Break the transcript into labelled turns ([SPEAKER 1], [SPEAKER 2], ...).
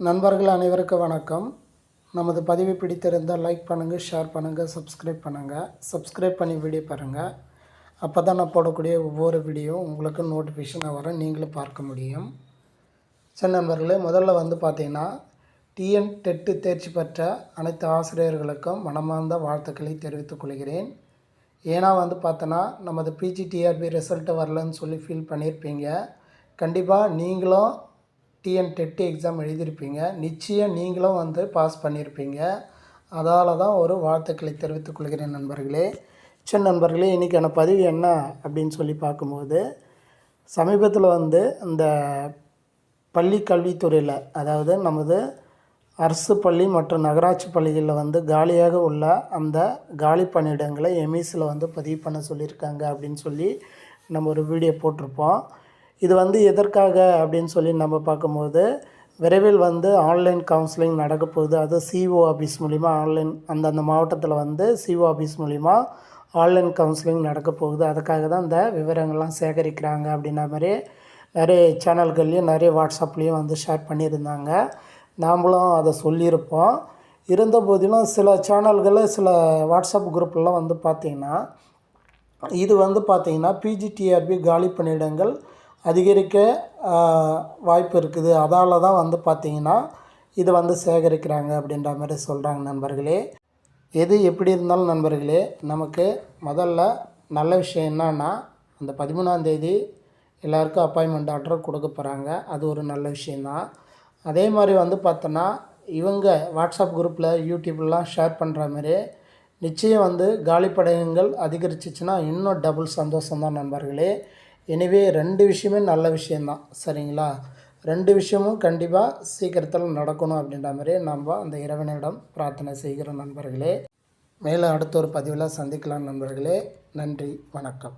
[SPEAKER 1] நண்பர்கள் அனைவருக்கும் வணக்கம். நமது பதிவை பிடித்திருந்தால் லைக் பண்ணுங்கள் ஷேர் பண்ணுங்கள் சப்ஸ்கிரைப் பண்ணுங்கள் சப்ஸ்கிரைப் பண்ணி வீடியோ பாருங்கள் அப்போ தான் நான் போடக்கூடிய ஒவ்வொரு வீடியோ உங்களுக்கு நோட்டிஃபிகேஷனாக வர நீங்களும் பார்க்க முடியும். சரி நண்பர்களே முதல்ல வந்து பார்த்தீங்கன்னா டிஎன் டெட்டு தேர்ச்சி பெற்ற அனைத்து ஆசிரியர்களுக்கும் மனமார்ந்த வாழ்த்துக்களை தெரிவித்துக் கொள்கிறேன். ஏன்னா வந்து பார்த்தோன்னா நமது பிஜிடிஆர்பி ரிசல்ட்டு வரலன்னு சொல்லி ஃபீல் பண்ணியிருப்பீங்க. கண்டிப்பாக நீங்களும் டிஎன் டெட்டு எக்ஸாம் எழுதியிருப்பீங்க. நிச்சயம் நீங்களும் வந்து பாஸ் பண்ணியிருப்பீங்க. அதால் தான் ஒரு வாழ்த்துக்களை தெரிவித்துக் கொள்கிறேன் நண்பர்களே. சரி நண்பர்களே இன்றைக்கான பதிவு என்ன அப்படின்னு சொல்லி பார்க்கும்போது சமீபத்தில் வந்து இந்த பள்ளி கல்வித்துறையில் அதாவது நமது அரசு பள்ளி மற்றும் நகராட்சி பள்ளிகளில் வந்து காலியாக உள்ள அந்த காலி பணியிடங்களை எமிஸில் வந்து பதிவு பண்ண சொல்லியிருக்காங்க அப்படின்னு சொல்லி நம்ம ஒரு வீடியோ போட்டிருப்போம். இது வந்து எதற்காக அப்படின்னு சொல்லி நம்ம பார்க்கும்போது விரைவில் வந்து ஆன்லைன் கவுன்சிலிங் நடக்க போகுது. அது சிஓ ஆஃபீஸ் மூலிமா ஆன்லைன் அந்தந்த மாவட்டத்தில் வந்து சிஓ ஆஃபீஸ் மூலிமா ஆன்லைன் கவுன்சிலிங் நடக்க போகுது. அதுக்காக தான் இந்த விவரங்கள்லாம் சேகரிக்கிறாங்க அப்படின்ன மாதிரி நிறைய சேனல்கள்லேயும் நிறைய வாட்ஸ்அப்லேயும் வந்து ஷேர் பண்ணியிருந்தாங்க. நாம்ளும் அதை சொல்லியிருப்போம். இருந்த போதிலும் சில சேனல்களில் சில வாட்ஸ்அப் குரூப்லாம் வந்து பார்த்திங்கன்னா இது வந்து பார்த்திங்கன்னா பிஜிடிஆர்பி காலி பணியிடங்கள் அதிகரிக்க வாய்ப்பு இருக்குது. அதால் தான் வந்து பார்த்திங்கன்னா இது வந்து சேகரிக்கிறாங்க அப்படின்ற மாதிரி சொல்கிறாங்க நண்பர்களே. எது எப்படி இருந்தாலும் நண்பர்களே நமக்கு முதல்ல நல்ல விஷயம் என்னன்னா அந்த பதிமூணாந்தேதி எல்லாருக்கும் அப்பாயின்மெண்ட் ஆர்டர் கொடுக்க போகிறாங்க அது ஒரு நல்ல விஷயந்தான் அதே மாதிரி வந்து பார்த்தோன்னா இவங்க வாட்ஸ்அப் குரூப்பில் யூடியூப்லாம் ஷேர் பண்ணுற மாதிரி நிச்சயம் வந்து காலிப்படையங்கள் அதிகரிச்சிச்சுன்னா இன்னும் டபுள் சந்தோஷம்தான் நண்பர்களே. எனவே ரெண்டு விஷயமே நல்ல விஷயந்தான் சரிங்களா? ரெண்டு விஷயமும் கண்டிப்பாக சீக்கிரத்தில் நடக்கணும் அப்படின்ற மாதிரி நம்ம அந்த இறைவனிடம் பிரார்த்தனை செய்கிறோம் நண்பர்களே. மேலும் அடுத்த ஒரு பதிவில் சந்திக்கலாம் நண்பர்களே. நன்றி வணக்கம்.